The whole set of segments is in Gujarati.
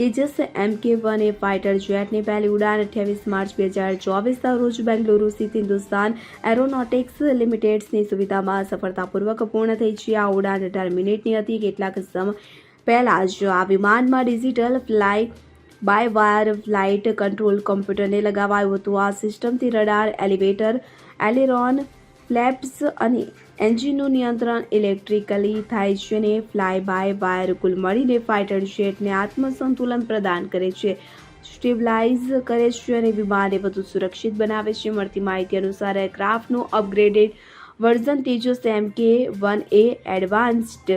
તેજસ એમ કે વન એ ફાઇટર જેટની પહેલી ઉડાન અઠ્યાવીસ માર્ચ બે હજાર ચોવીસના રોજ બેંગલુરુ સ્થિત હિન્દુસ્તાન એરોનોટિક્સ લિમિટેડ્સની સુવિધામાં સફળતાપૂર્વક પૂર્ણ થઈ છે. આ ઉડાન અઢાર મિનિટની હતી. કેટલાક સમય પહેલાં જ આ વિમાનમાં digital fly by wire flight control કોમ્પ્યુટરને લગાવાયું હતું. આ સિસ્ટમથી રડાર એલિવેટર એલિરોન ફ્લેપ્સ અને એન્જિનનું નિયંત્રણ ઇલેક્ટ્રિકલી થાય છે અને ફ્લાય બાય વાયર કુલ મળીને ફાઇટર જેટને આત્મસંતુલન પ્રદાન કરે છે. સ્ટેબલાઇઝ કરે છે અને વિમાનને વધુ સુરક્ષિત બનાવે છે. મળતી માહિતી અનુસાર એરક્રાફ્ટનું upgraded version Tejas M K one A advanced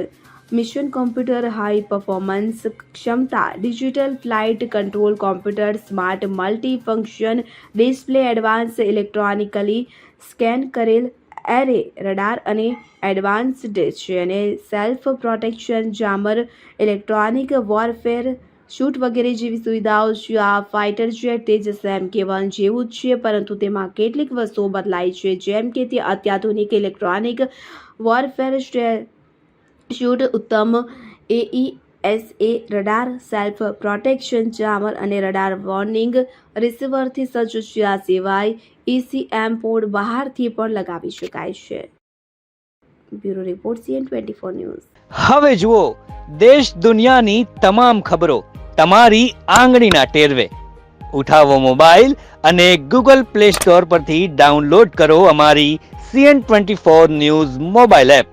mission computer high performance ક્ષમતા digital flight control computer smart multi function display advance electronically scan કરેલ એરે, રડાર અને એડવાન્સ્ડ છે અને self protection jammer, electronic warfare, suite વગેરે જેવી સુવિધાઓ છે. આ fighter jet Tejas M K one જેવું જ છે, પરંતુ તેમાં કેટલીક વસ્તુઓ બદલાઈ છે, જેમ કે તે અત્યાધુનિક ઇલેક્ટ્રોનિક વોરફેર શૂટ, ઉત્તમ AESA radar self protection jammer અને રડાર વોર્નિંગ રિસીવરથી સજ્જ આ સિવાય ઈસીએમ પોર્ટ બહારથી પણ લગાવી શકાય છે. Bureau report CN twenty four news. હવે જુઓ, દેશ દુનિયાની તમામ ખબરો તમારી આંગળીના ટેરવે. ઉઠાવો મોબાઈલ અને ગૂગલ પ્લે સ્ટોર પરથી ડાઉનલોડ કરો અમારી CN twenty four news mobile app.